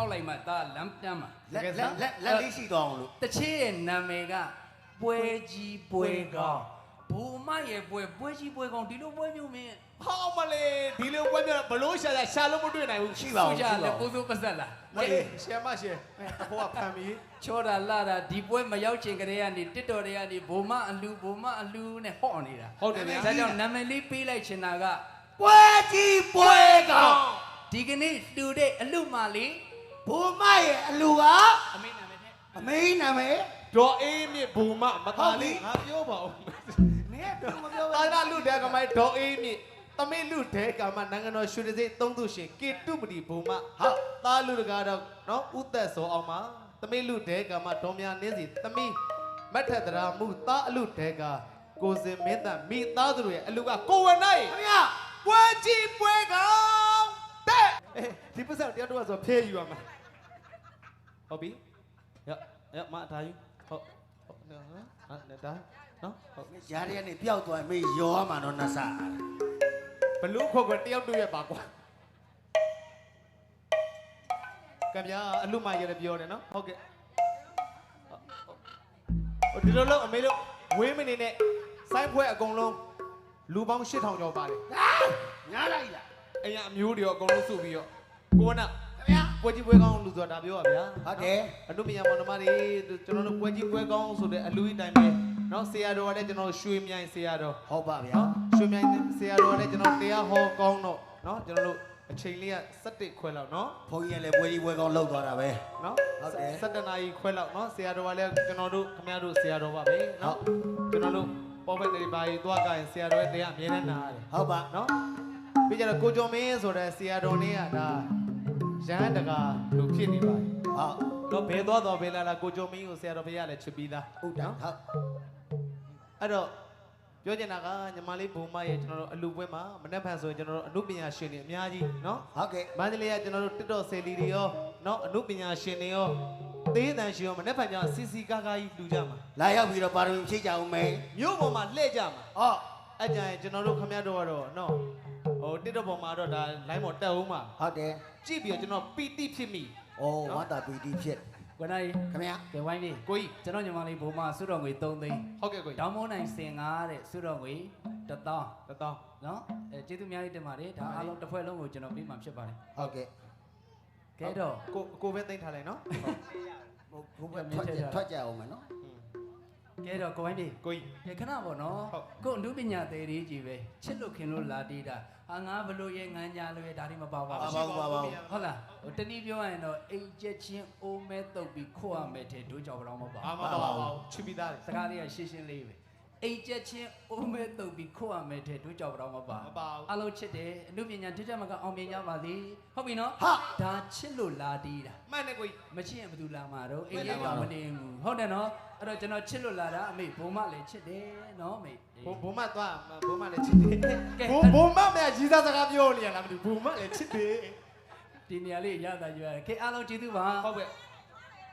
ဖောက်လိုက်မှဒါလမ်းတန်းမှာလက်လက်လက်လက်လေးရှိသွားအောင်လို့တချင်းရဲ့နာမည်ကပွဲကြီးပွဲကောင်းဘူမရဲ့ပွဲပွဲကြီးပွဲကောင်းဒီလိုပွဲမျိုးမင်းဟောမလေးဒီလိုပွဲမျိုးဘလို့ရှာရှာရှာလို့မတွေ့နိုင်ဘူးရှိပါအောင်ကြရှိပါလဲအောင်ပိုးစိုးပတ်သက်လားမလေးရှယ်မရှယ်ဟိုကဖမ်းပြီးချောတာလာတာဒီပွဲမရောက်ချင်ကလေးကနေတစ်တော်တွေကနေဘူမအလူဘူမအလူနဲ့ဟော့နေတာဟုတ်တယ်ဗျာဒါကြောင့်နာမည်လေးပေးလိုက်ချင်တာကပွဲကြီးပွဲကောင်ဒီကနေ့တူတဲ့အလူမလေး ဘုံမရဲ့အလူကအမေနာမည်နဲ့အမေနာမည်ဒေါ်အေးမြင့်ဘူမမဟုတ်သားပြီလေးငါပြောပါဦးနင်းပြောမပြောသာနာလူတဲကမိုင်ဒေါ်အေးမြင့်တမေလူတဲကမနိုင်ငံတော်ရွှေတစိသုံးသူရှင်ကေတုပတိဘူမဟာသားလူတကားတော့နော်ဥသက်စောအောင်မှာတမေလူတဲကမဒေါ်မြနင်းစီတမီမတ်ထက်တရာမှုသားအလူတဲကကိုစင်မင်းသားမိသားစုရဲ့အလူကကိုဝနိုင်ခင်ဗျာပွဲကြီးပွဲကောင်တဲ့အေး ဒီပတ်စံတရားတော့ဆိုဖဲယူရမှာဟုတ်ပြီရရမထားယူဟုတ်ဟုတ်နော်ဟာဒါနော်ဟုတ်ရားရကနေပျောက်သွားရင်မေးရောမှာတော့နှဆာဘလူးခေါ်ကတယောက်တွေ့ရပါကွာကဗျာအလူမရရပြောတယ်နော်ဟုတ်ကဲ့ဟိုဒီလိုလို့အမေတို့ဝေးမနေနဲ့စိုင်းဖွဲအကုန်လုံးလူပေါင်း8000ကျော်ပါတယ်ညားလိုက်လားအရင်အမျိုးတွေရောအကုန်လုံးစုပြီးတော့ ကိုဝနဗျာပွဲကြီးပွဲကောင်းလူဆိုတာဒါပြောပါဗျာဟုတ်တယ်အလူပညာမောင်နှမတွေကျွန်တော်တို့ပွဲကြီးပွဲကောင်းဆိုတဲ့အလူအတိုင်းပဲနော်ဆရာတော်ကလည်းကျွန်တော်ရွှေမြိုင်ဆရာတော်ဟုတ်ပါဗျာရွှေမြိုင်ဆရာတော်ကလည်းကျွန်တော်တရားဟောကောင်းတော့နော်ကျွန်တော်တို့အချိန်လေးက17ခွဲလောက်နော်ဘုန်းကြီးကလည်းပွဲကြီးပွဲကောင်းလောက်သွားတာပဲနော်ဟုတ်တယ်17နာရီခွဲလောက်နော်ဆရာတော်ကလည်းကျွန်တော်တို့ခင်ဗျားတို့ဆရာတော်ပါပဲနော်ကျွန်တော်တို့ပေါ်ပဲနေပါရီသွားကြရင်ဆရာတော်ရဲ့တရားအမြဲတမ်းနားရတယ်ဟုတ်ပါနော်ပြီးကြတော့ကိုကျော်မင်းဆိုတဲ့ဆရာတော်လေးကဒါ ရဟန်းတကာလူဖြစ်နေပါတယ် ဟုတ် တော့ဘယ်သွားတော့ဘယ်လာလာကိုကျော်မင်းကိုဆရာတော်ဘုရားလည်းချစ်ပြီးသား ဟုတ်တယ်ဟုတ် အဲ့တော့ပြောချင်တာကညီမလေးဘုံမရဲ့ကျွန်တော်တို့အလူပွဲမှာမနေ့ဖန်ဆိုရင်ကျွန်တော်တို့အနုပညာရှင်တွေအများကြီးเนาะ ဟုတ်ကဲ့ မန္တလေးကကျွန်တော်တို့တစ်တော့ဆယ်လီတွေရောเนาะအနုပညာရှင်တွေရောသေးတန်ရှင်ရောမနေ့ဖန်ကျစီစီကားကားကြီးလူကြမှာ လာရောက်ပြီးတော့ပါရမီဖြည့်ကြအောင်မယ် မြို့ပေါ်မှာလှည့်ကြမှာ ဟော အဲ့ကြရင်ကျွန်တော်တို့ခမရတို့ကတော့เนาะ ဟိုတစ်တော့ပေါ်မှာတော့ဒါ line ပေါ်တက်အောင်မှာဟုတ်တယ်ကြည့်ပြီးတော့ကျွန်တော်ပီတိဖြစ်မိဩဝါတာပီတီဖြစ်ဝနိုင်ခင်ဗျာကဲဝိုင်းလေးကိုကြီးကျွန်တော်ညီမလေးဘုံမဆုတော်ငွေ3သိန်းဟုတ်ကဲ့ကိုကြီးတောင်းမိုးနိုင်စင်ငါတဲ့ဆုတော်ငွေ1000တတော်နော်အဲကျေးဇူးအများကြီးတင်ပါတယ်ဒါအားလုံးတစ်ဖွဲ့လုံးကိုကျွန်တော်ပေးမှဖြစ်ပါတယ်ဟုတ်ကဲ့ကဲတော့ကိုကိုပဲသိမ့်ထားလိုက်နော်ဟိုခုပဲထွက်ကြထွက်ကြအောင်မယ်နော် ကဲတော့ကိုဝိုင်းလေးကိုကြီးကဲခဏပေါ့နော်ဟုတ် ကိုအနုပညာသေးလေးကြီးပဲချစ်လို့ခင်လို့လာတေးတာဟာငါဘလို့ရဲ့ငန်းညာလို့ရဲ့ဒါတွေမပါပါပါဘူးပါပါပါဟုတ်လားဟိုတနည်းပြောရရင်တော့အိမ်ချက်ချင်းအိုးမဲတုပ်ပြီးခို့ရမယ်တဲ့ဒိုးကြောင်တော့မပါအာမပါပါဘူးချစ်ပြီးသားတယ်စကားလေးကရှင်းရှင်းလေးပဲ အိမ်ချက်ချင်းအိုးမဲတုပ်ပြီးခို့ရမယ်တဲ့ဒိုးကြောင်တော့မပါမပါဘူးအလုံးချစ်တယ်အနုပညာတစ်ချက်မကအောင်မြင်ကြပါစေဟုတ်ပြီနော်ဟာဒါချစ်လို့လာတေးတာမှန်တယ်ကိုကြီးမချစ်ရင်ဘယ်သူလာမှာတော့အိမ်ကြီးကမနေဘူးဟုတ်တယ်နော်အဲ့တော့ကျွန်တော်ချစ်လို့လာတာအမေဘုံမလည်းချစ်တယ်နော်အမေဘုံဘုံမသွားဘုံမလည်းချစ်တယ်ကဲဘုံဘုံမမြရီးသားစကားပြောနေရလားမသိဘူးဘုံမလည်းချစ်တယ်ဒီနေရာလေးရတာကြွရတယ်ခေအားလုံးကျေးဇူးပါဟုတ်ကဲ့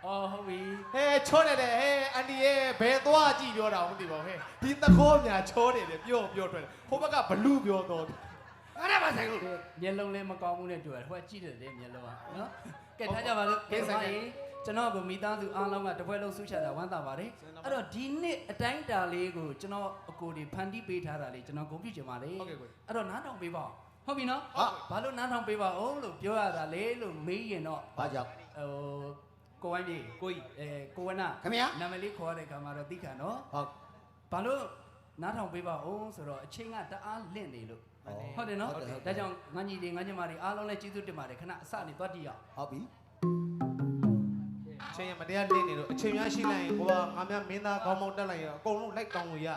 အော်ဟုတ်ပြီဟဲချောနေတယ်ဟဲအန်ဒီရဲ့ဘယ်သွားကြည့်ပြောတာမသိပါဘူးဟဲဒီသခိုးများချောနေတယ်ပြောပြောထွက်တယ်ဟိုဘက်ကဘလူးပြောတော့အဲ့ဒါပါဆိုင်လို့မျက်လုံးလည်းမကောင်းဘူးနဲ့တွေ့ရတယ်ဟိုကကြည့်တယ်လေမျက်လုံးကနော်ကဲထားကြပါလို့ကဲဆိုင်ရင်ကျွန်တော်ကမိသားစုအားလုံးကတပွဲလုံးဆုချတာဝမ်းသာပါတယ်အဲ့တော့ဒီနှစ်အတိုင်းတာလေးကိုကျွန်တော်အကိုတွေဖန်တီးပေးထားတာလေးကျွန်တော်ဂုဏ်ပြုချင်ပါတယ်ဟုတ်ကဲ့ကိုအဲ့တော့နားထောင်ပေးပါဦးဟုတ်ပြီနော်ဟုတ်ဘာလို့နားထောင်ပေးပါအောင်လို့ပြောရတာလေလို့မေးရင်တော့ဘာကြောင့်ဟို ကိုဝိုင်းကြီးကိုကြီးအဲကိုဝနခင်ဗျာနာမည်လေးခေါ်ရတဲ့ခါမှာတော့သိခံနော်ဟုတ်ဘာလို့နားထောင်ပေးပါအောင်ဆိုတော့အချိန်ကတအားလင့်နေလို့ဟုတ်တယ်နော်ဟုတ်တယ်ဟုတ်တယ်ဒါကြောင့်ငန်းကြီးတွေငန်းညီမတွေအားလုံးလည်းကျေးဇူးတင်ပါတယ်ခဏအစနေသွားတည်ရအောင်ဟုတ်ပြီအချိန်ရမတရားလင်းနေလို့အချိန်များရှိလိုက်ရင်ကိုကငါများမင်းသားခေါင်းမောင်းတက်လိုက်ရင်အကုန်လုံးလိုက်တောင်းလို့ရ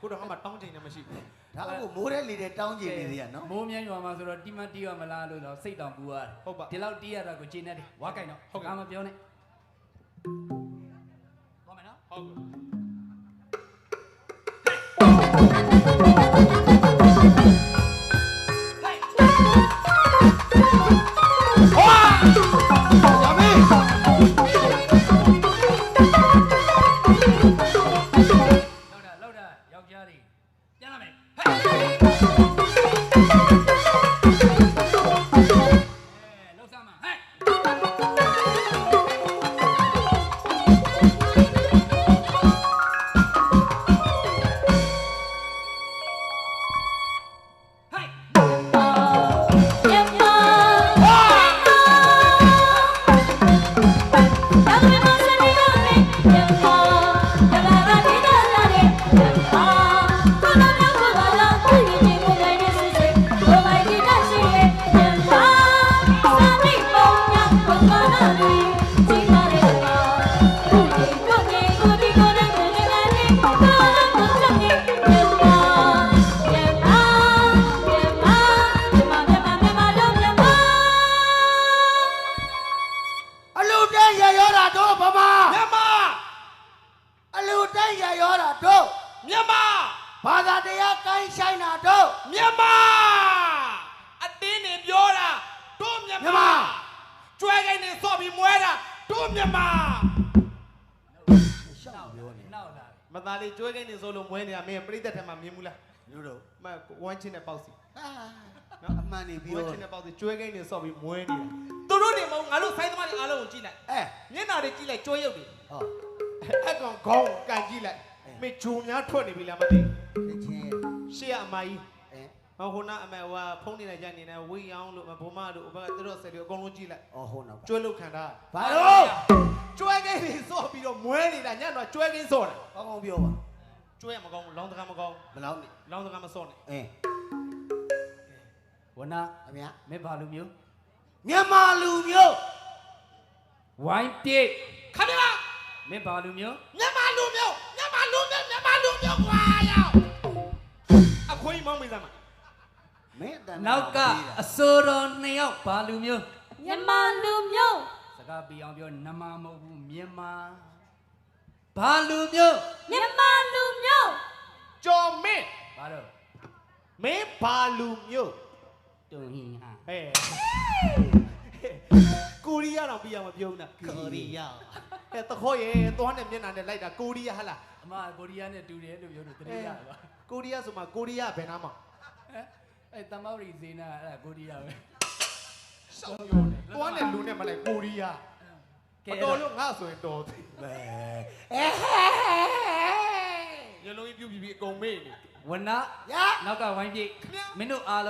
ကိုတော့ငါမှတောင်းချိန်လည်းမရှိဘူးဒါအခုမိုးတဲ့လေတဲ့တောင်းကြည့်နေသေးရနော်မိုးမြန်းရွာမှာဆိုတော့တီမတီးရမလားလို့တော့စိတ်တောင်ပူရတယ်ဟုတ်ပါဒီလောက်တီးရတာကိုချိန်နေတယ်ဝါကင်တော့ဟုတ်ကဲ့ငါမပြောနဲ့ သွားမယ်နော်ဟုတ်ကဲ့ရမေးလောက်တာလောက်တာယောက်ျားတွေပြန်လာမယ်ဟဲ့အဲလောက်စမ်းပါဟဲ့ ချင်းနဲ့ပေါက်စီဟာအမှန်နေဝပြောမ်းချင်းနဲ့ပေါက်စီကျွဲကိန်းနေစော့ပြီးမွဲနေတာသူတို့နေမဟုတ်ငါတို့ဆိုင်းသမားတွေအားလုံးကိုကြည့်လိုက်အဲမျက်နှာတွေကြည့်လိုက်ကျွဲရုပ်တွေဟောအကောင်ခေါင်းကန်ကြည့်လိုက်မေဂျုံများထွက်နေပြီလားမသိဒီချင်းရှေ့ကအမကြီးအဲဟောဟိုနာအမေဟိုဖုန်းနေလိုက်ကြနေတယ်ဝေးအောင်လို့ဘုံမတို့ဘက်ကသူတို့ဆက်ပြီးအကုန်လုံးကြည့်လိုက်အော်ဟိုနောက်ကျွဲလုတ်ခံတာဘာလို့ကျွဲကိန်းတွေစော့ပြီးတော့မွဲနေတာညတော့ကျွဲကိန်းစော့တာကောင်းကောင်းပြောပါ ကျွဲမကောင်းဘူးလောင်းတကားမကောင်းဘယ်လောက်နေဘူးလောင်းတကားမစော့နဲ့အဲဝနာအမြမင်းဘာလူမျိုးမြန်မာလူမျိုးဝိုင်းပြေးခမရမင်းဘာလူမျိုးမြန်မာလူမျိုးမြန်မာလူမျိုးမြန်မာလူမျိုးကွာရောက်အခွေးမောင်းမိသားမမင်းအတန်နောက်ကအစိုးရနှစ်ယောက်ဘာလူမျိုးမြန်မာလူမျိုးစကားပြအောင်ပြောနမမဟုတ်ဘူးမြန်မာ ဘာလူမျိုးမြန်မာလူမျိုးကျော်မင်းဘာတော့မင်းဘာလူမျိုးတုံဟင်းဟာဟဲ့ကိုရီးယားတော့ပြရမပြောဘူးနာကိုရီးယားအဲတခေါ်ရဲသွားနဲ့မျက်နှာနဲ့လိုက်တာကိုရီးယားဟလားအမကိုရီးယားနဲ့တူတယ်လို့ပြောလို့တတိယပါကိုရီးယားဆိုမှကိုရီးယားဘယ်နားမှာအဲတမောရီဇေနာအဲ့ဒါကိုရီးယားပဲရှောင်းပြောတယ်သွားနဲ့လူနဲ့မလိုက်ကိုရီးယား မတော်လို့ငါဆိုရင်တော်တယ်ပဲအဲညလုံးကြီးပြုတ်ပြီးပြီးအကုန်မေ့နေဝနာရနောက်ကဝိုင်းပြေးမင်းတို့အား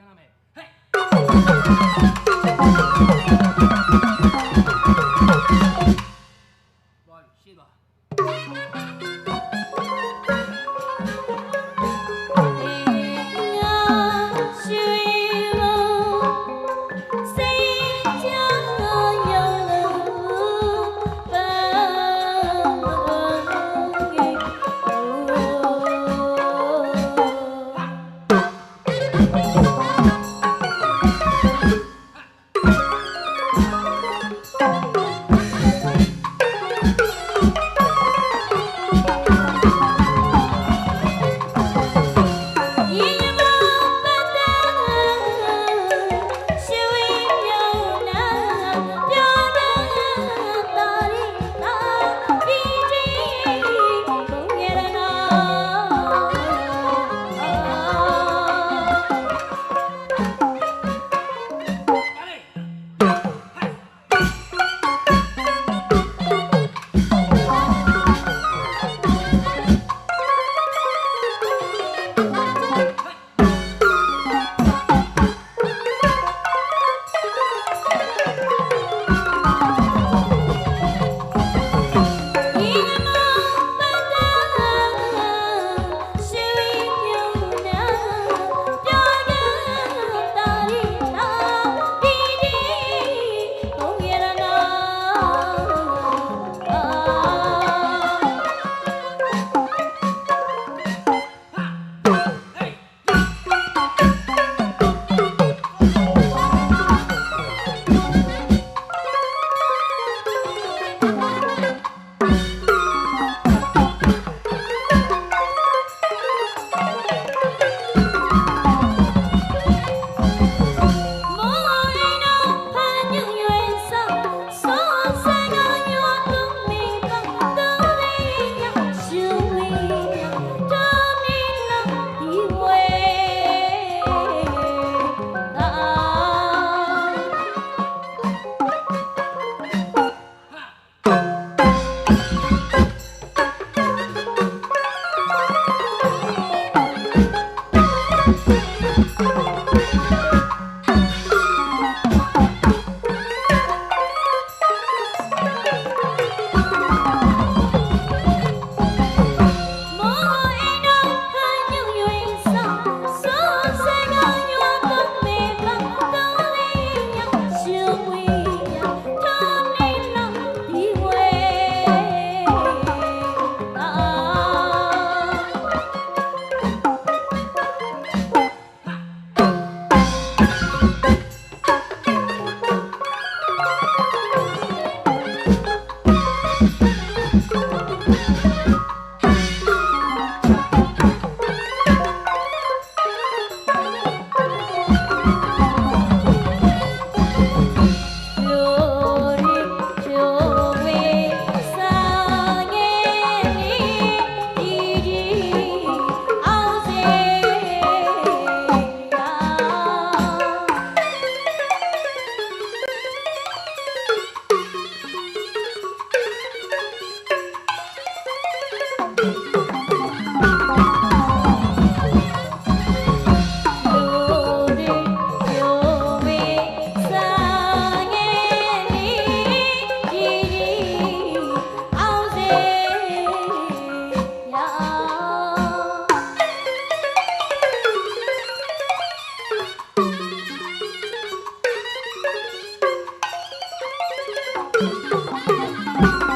ပြန်ရမယ်ဟဲ့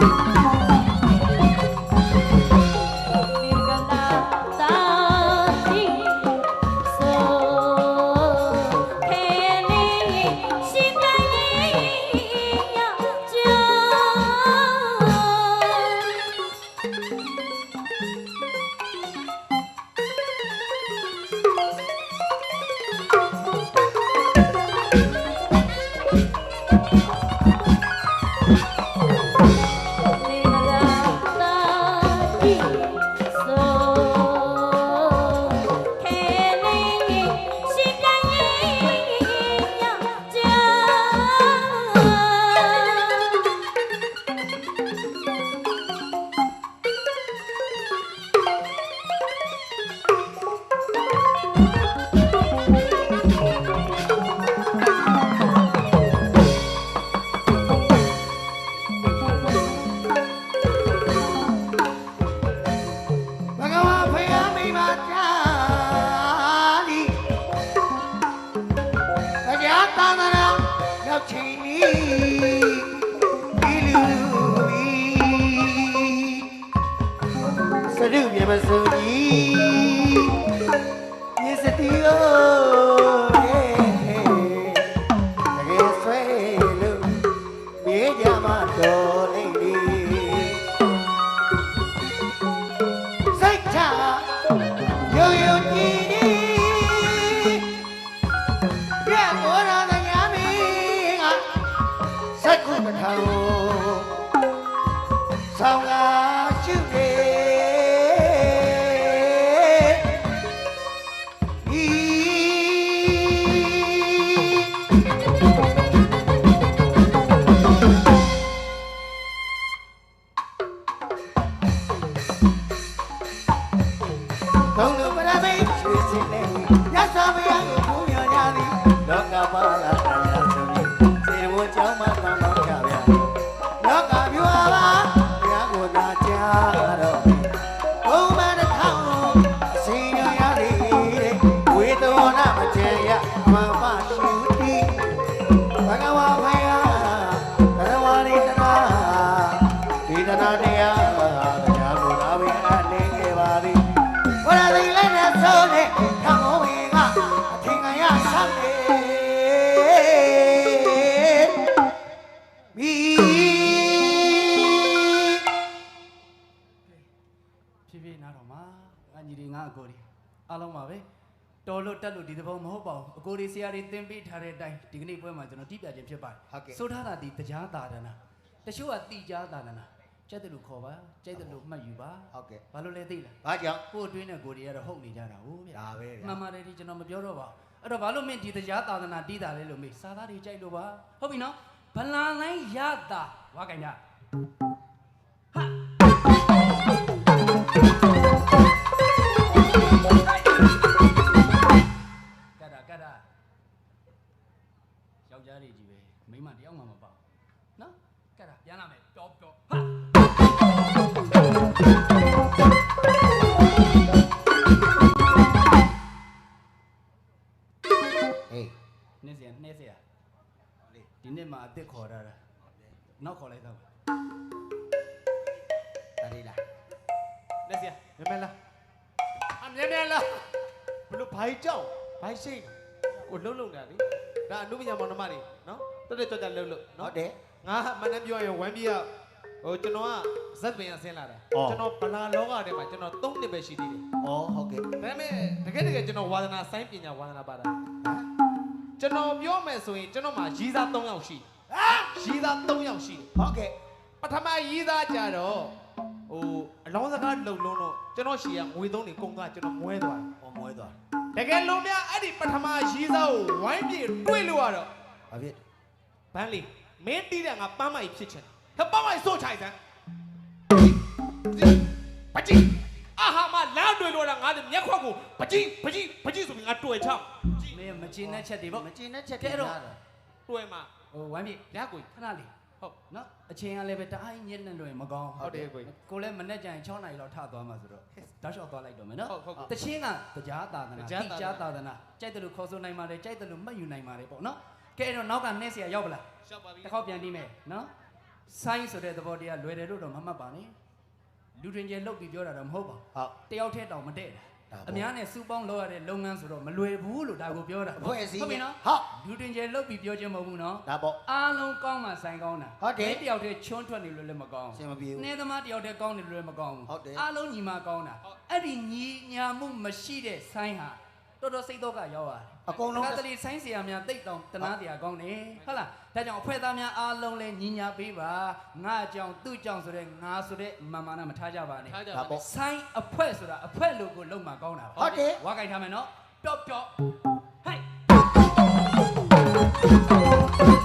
ရု သင်ပေးထားတဲ့အတိုင်းဒီကနေ့ပွဲမှာကျွန်တော်တိပြခြင်းဖြစ်ပါတယ်ဆိုထားတာဒီတရားသာဒနာတချို့ကတိကြားသာဒနာကြိုက်တယ်လို့ခေါ်ပါကြိုက်တယ်လို့မှတ်ယူပါဟုတ်ကဲ့ဘာလို့လဲသိလားဘာကြောင့်ကိုယ်အတွင်းနဲ့ကိုယ်တွေကတော့ဟုတ်နေကြတာဟုတ်ဗျာဒါပဲဗျာမှန်ပါတယ်ဒီကျွန်တော်မပြောတော့ပါဘူးအဲ့တော့ဘာလို့မင်းဒီတရားသာသနာတီးတာလဲလို့မေးစာသားတွေကြိုက်လို့ပါဟုတ်ပြီနော်ဗလာလိုင်းရတာဝါကင်ကြက ဒီနေ့မှအစ်စ်ခေါ်ရတာနောက်ခေါ်လိုက်တော့ဒါလေးလားလက်စရာမြန်မြန်လားအမြန်မြန်လားဘလို့ဘိုင်ကြောက်ဘိုင်ရှိတ်ကိုလှုပ်လှုပ်နေတာလေဒါအနုပညာမောင်နှမတွေနော်တက်တက်ကြွကြွလှုပ်လှုပ်ဟုနော်တ်တယ်ငါမနှမ်းပြောရင်ဝမ်းပြေကဟိုကျွန်တော်ကဇက်ပင်ကဆင်းလာတာအော်ကျွန်တော်ဗလာလောကထဲမှာကျွန်တော်၃နှစ်ပဲရှိသေးတယ်ဩဟုတ်ကဲ့ဒါပေမဲ့တကယ်တကယ်ကျွန်တော်ဝါသနာစိုင်းပညာဝါသနာပါတာကျွန်တော်ပြောမယ်ဆိုရင်ကျွန်တော်မှာရီးသား၃ယောက်ရှိတယ် ရီးသား၃ယောက်ရှိတယ်ဟုတ်ကဲ့ပထမရီးသားကြတော့ဟိုအလောင်းစကားလုံလုံးတော့ကျွန်တော်ရှီကငွေသုံးနေကုန်သွားကျွန်တော်မွဲသွားဟောမွဲသွားတယ်တကယ်လုံးများအဲ့ဒီပထမရီးသားကိုဝိုင်းပြေတွေးလို့ရတော့ဘာဖြစ်ဘန်းလေးမင်းတီးတဲ့ငါပန်းမိုက်ဖြစ်ချင်တယ်ဟဲ့ပန်းမိုက်စို့ချိုင်စမ်းပကြည့်အာဟာမလမ်းတွေလို့တာငါတို့မျက်ခွက်ကိုပကြည့်ပကြည့်ပကြည့်ဆိုပြီးငါတွေ့ချောင်းမင်းမချင်းတဲ့ချက်တွေပေါ့မကျင်တဲ့ချက်ကဲတော့တွေ့မှာ ဟိုဝမ်းပြေ ရကို ခဏလေး ဟုတ် နော်အချင်းကလည်းပဲတအားညစ်နေလို့ရင်မကောင်း ဟုတ်တယ်ကို ကိုလည်းမနဲ့ကြရင်6နာရီလောက်ထသွားမှာဆိုတော့တောက်လျှောက်သွားလိုက်တော့မယ်နော် ဟုတ်ဟုတ် တချင်းကတရားသာသနာ တရားသာသနာ တိကြားသာသနာကြိုက်တယ်လို့ခေါ်ဆိုနိုင်ပါတယ်ကြိုက်တယ်လို့မှတ်ယူနိုင်ပါတယ်ပေါ့နော်ကဲအဲ့တော့နောက်ကနှဲเสียရောက်ပလား ရှောက်ပါပြီ တစ်ခေါက်ပြန်ပြီးမယ်နော်ဆိုင်းဆိုတဲ့သဘောတရားလွယ်တယ်လို့တော့မမှတ်ပါနဲ့လူတွင်ကျဲလုတ်ပြီးပြောတာတော့မဟုတ်ပါဘူး ဟုတ် တယောက်ထဲတောင်မတည့်တာ ဒါပေါ့ အများနဲ့စူပေါင်းလောက်ရတဲ့လုပ်ငန်းဆိုတော့မလွယ်ဘူးလို့ဒါကိုပြောတာအဖွဲ့အစည်းဟုတ်ပြီနော်ဟုတ်လူတွင်ကျဲလုတ်ပြီးပြောခြင်းမဟုတ်ဘူးနော်ဒါပေါ့အားလုံးကောင်းမှဆိုင်ကောင်းတာဟုတ်တယ်မင်းတယောက်တည်းချွန်းထွက်နေလို့လည်းမကောင်းအဆင်မပြေဘူးနှဲသမားတယောက်တည်းကောင်းနေလို့လည်းမကောင်းဘူးဟုတ်တယ်အားလုံးညီမကောင်းတာအဲ့ဒီညီညာမှုမရှိတဲ့ဆိုင်ဟာ တော်တော်စိတ်တော့ကရောက်ရတယ်အကုန်လုံးကတလီဆိုင်းဆရာများတိတ်တောင်တနာတရားကောင်းတယ်ဟုတ်လားဒါကြောင့်အဖွဲ့သားများအားလုံးလည်းညီညာပေးပါငါအကြောင်းသူ့အကြောင်းဆိုတဲ့ငါဆိုတဲ့မာမာနာမထားကြပါနဲ့ထားကြဒါပါပေါ့ဆိုင်းအဖွဲ့ဆိုတာအဖွဲ့လို့ကိုလုံးမှာကောင်းတာဟုတ်တယ်ဝါကြိုက်ထားမယ်နော်ပျော့ပျော့ဟို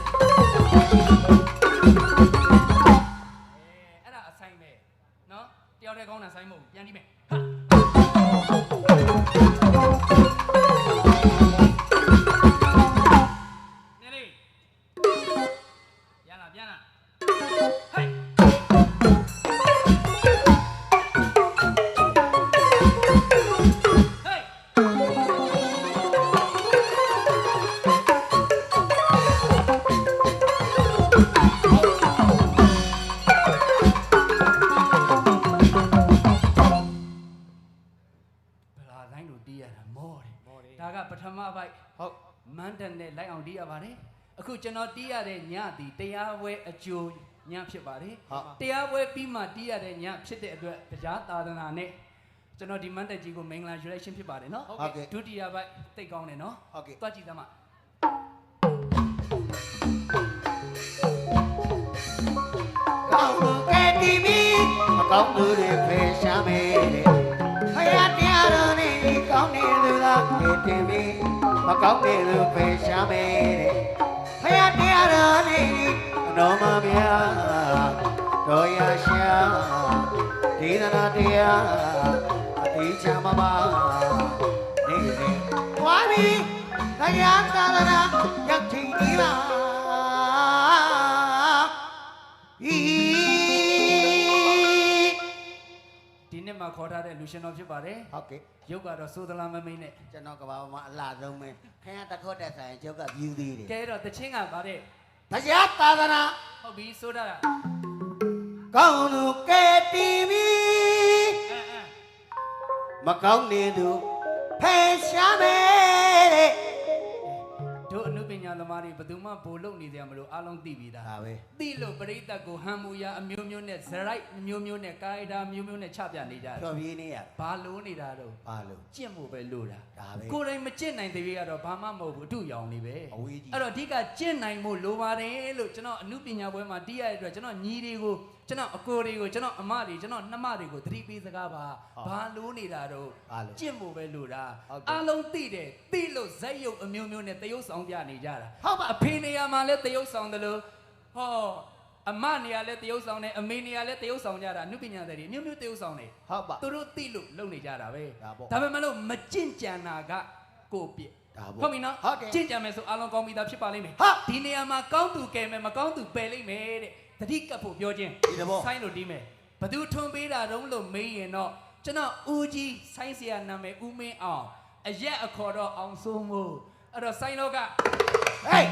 မန်းတန်နဲ့လိုက်အောင်တီးရပါတယ်အခုကျွန်တော်တီးရတဲ့ညသည်တရားပွဲအကျိုးညဖြစ်ပါတယ်ဟုတ်တရားပွဲပြီးမှတီးရတဲ့ညဖြစ်တဲ့အတွက်တရားသာသနာနဲ့ကျွန်တော်ဒီမန်းတက်ကြီးကိုမင်္ဂလာရွေးရှင်ဖြစ်ပါတယ်နော်ဟုတ်ကဲ့ဒုတိယပိုက်တိတ်ကောင်းတယ်နော်ဟုတ်ကဲ့တွားကြည့်သမားကောင်းသူကဲတီမီမကောင်းသူတွေဖေရှားမေးတယ်ဖယားတရားတော်နေကောင်းနေသူသာကဲတီမီ မကောင်းနေသူဖေရှားမေးတယ်ဖယားတရားတော်နေအတော်မများတော်ရရှာဒေသနာတရားအတိချာမမနေနေဝါမီတရားသာသနာရောက်ချိန်ဒီပါ ခေါ်ထားတဲ့လူရှင်တော်ဖြစ်ပါတယ်ဟုတ်ကဲ့ရုပ်ကတော့စိုးသလားမမိတ်နဲ့ကျွန်တော်ကဘာမှအလားဆုံးပဲခင်ဗျားတခေါက်တဲ့ဆိုင်ကျုပ်ကယူသေးတယ်ကဲတော့တချင်းကပါတဲ့တရားသာသနာဟုတ်ပြီစိုးတာကောင်းသူကဲတီမီအဲအဲမကောင်းနေသူဖယ်ရှားမယ်တဲ့တို့အနုပညာ သမားတွေဘယ်သူမှဘိုလ်လုံနေကြမလို့အားလုံးသိပြီသားဒါပဲသိလို့ပရိသတ်ကိုဟန်မူရာအမျိုးမျိုးနဲ့ဇရိုက်အမျိုးမျိုးနဲ့ကာယတာမျိုးမျိုးနဲ့ချပြနေကြတယ်ဖြောပြေးနေရဘာလို့နေတာတော့ပါလို့ကျင့်ဖို့ပဲလို့တာဒါပဲကိုယ်တိုင်မကျင့်နိုင်သေးသေးကတော့ဘာမှမဟုတ်ဘူးအထုရောင်နေပဲအဝေးကြီးအဲ့တော့အဓိကကျင့်နိုင်ဖို့လိုပါတယ်လို့ကျွန်တော်အနုပညာပွဲမှာတီးရတဲ့အတွက်ကျွန်တော်ညီတွေကို ကျွန်တော်အကိုတွေကိုကျွန်တော်အမတွေကျွန်တော်နှမတွေကိုသတိပေးစကားပါဘာလို့နေတာတော့ပါလို့ကျင့်ဖို့ပဲလို့တာဟုတ်တယ်အားလုံးသိတယ်သိလို့ဇက်ရုပ်အမျိုးမျိုးနဲ့တရုပ်ဆောင်ပြနေကြတာဟုတ်ပါအဖေနေရာမှာလည်းတရုပ်ဆောင်တယ်လို့ဟောအမနေရာလည်းတရုပ်ဆောင်တယ်အမေနေရာလည်းတရုပ်ဆောင်ကြတာအနုပညာတွေအမျိုးမျိုးတရုပ်ဆောင်တယ်ဟုတ်ပါသူတို့သိလို့လုပ်နေကြတာပဲဒါပေါ့ဒါပေမဲ့လို့မကြင့်ကြံတာကကိုယ့်ပြစ်ဒါပေါ့ဟုတ်ပြီနော်ဟုတ်တယ်ကြင့်ကြံမယ်ဆိုအားလုံးကောင်းပြီသားဖြစ်ပါလိမ့်မယ်ဟုတ်ဒီနေရာမှာကောင်းသူကဲမယ်မကောင်းသူပယ်လိမ့်မယ်တဲ့ တတိကပ်ဖို့ပြောခြင်းဒီသဘောဆိုင်းလို့ဒီမယ်ဘသူထွန်ပေးတာတုံးလို့မေးရင်တော့ကျွန်တော်ဦးကြီးဆိုင်းဆရာနာမည်ဦးမင်းအောင်အရက်အခေါ်တော့အောင်ဆုံးမို့အဲ့တော့ဆိုင်းလောကဟေး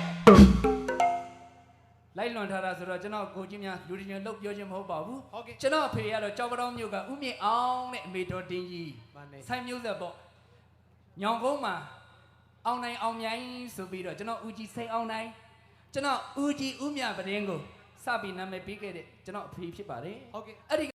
လိုက်လွန်ထားတာဆိုတော့ကျွန်တော်ကိုကြီးများလူတင်ရင်လှုပ်ပြောခြင်းမဟုတ်ပါဘူးဟုတ်ကဲ့ကျွန်တော်အဖေကတော့ကြောက်ပတော်မျိုးကဥမြင့်အောင်တဲ့အမေတော်တင်ကြီးဆိုင်မျိုးဆက်ပေါ့ညောင်ကုန်းမှာအောင်နိုင်အောင်မြိုင်ဆိုပြီးတော့ကျွန်တော်ဦးကြီးစိန်အောင်နိုင်ကျွန်တော်ဦးကြီးဦးမြပတင်းကို စပြီးနာမည်ပေးခဲ့တဲ့ကျွန်တော်အဖေဖြစ်ပါတယ်ဟုတ်ကဲ့အဲ့ဒီ